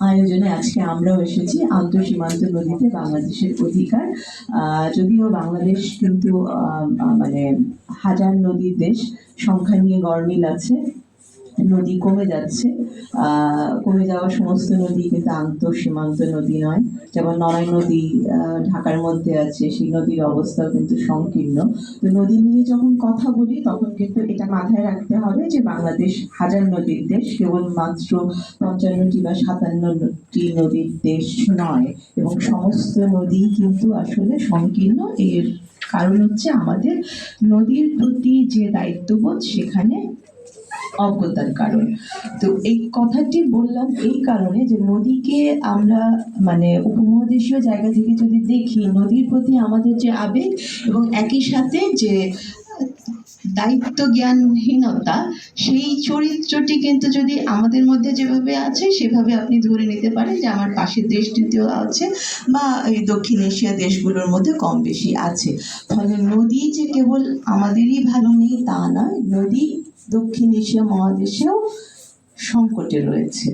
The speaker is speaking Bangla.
আয়োজনে আজকে আমরাও এসেছি আন্তঃসীমান্ত নদীতে বাংলাদেশের অধিকার। যদিও বাংলাদেশ কিন্তু মানে হাজার নদীর দেশ, সংখ্যা নিয়ে গরমিল আছে নদী কমে যাচ্ছে। কমে যাওয়া সমস্ত নদী কিন্তু আন্তঃসীমান্ত নদী নয়। যেমন নড়াই নদী ঢাকার মধ্যে আছে, সেই নদীর অবস্থাও কিন্তু সংকীর্ণ। তো নদী নিয়ে যখন কথা বলি, তখন কিন্তু এটা মাথায় রাখতে হবে যে বাংলাদেশ হাজার নদীর দেশ, কেবল মাত্র পঞ্চান্নটি বা সাতান্নটি নদীর দেশ নয়। এবং সমস্ত নদী কিন্তু আসলে সংকীর্ণ। এর কারণ হচ্ছে আমাদের নদীর প্রতি যে দায়িত্ববোধ, সেখানে অজ্ঞতার কারণ। তো এই কথাটি বললাম এই কারণে যে নদীকে আমরা মানে উপমহাদেশীয় জায়গা থেকে যদি দেখি, নদীর প্রতি আমাদের যে আবেগ এবং একই সাথে যে দায়িত্ব জ্ঞানহীনতা সেই চরিত্রটি কিন্তু যদি আমাদের মধ্যে যেভাবে আছে, সেভাবে আপনি ধরে নিতে পারেন যে আমার পাশের দেশটিতেও আছে বা এই দক্ষিণ এশিয়া দেশগুলোর মধ্যে কম বেশি আছে। ফলে নদী যে কেবল আমাদেরই ভালো নেই, তা নয়, নদী দক্ষিণ এশিয়া মহাদেশেও সংকটে রয়েছে।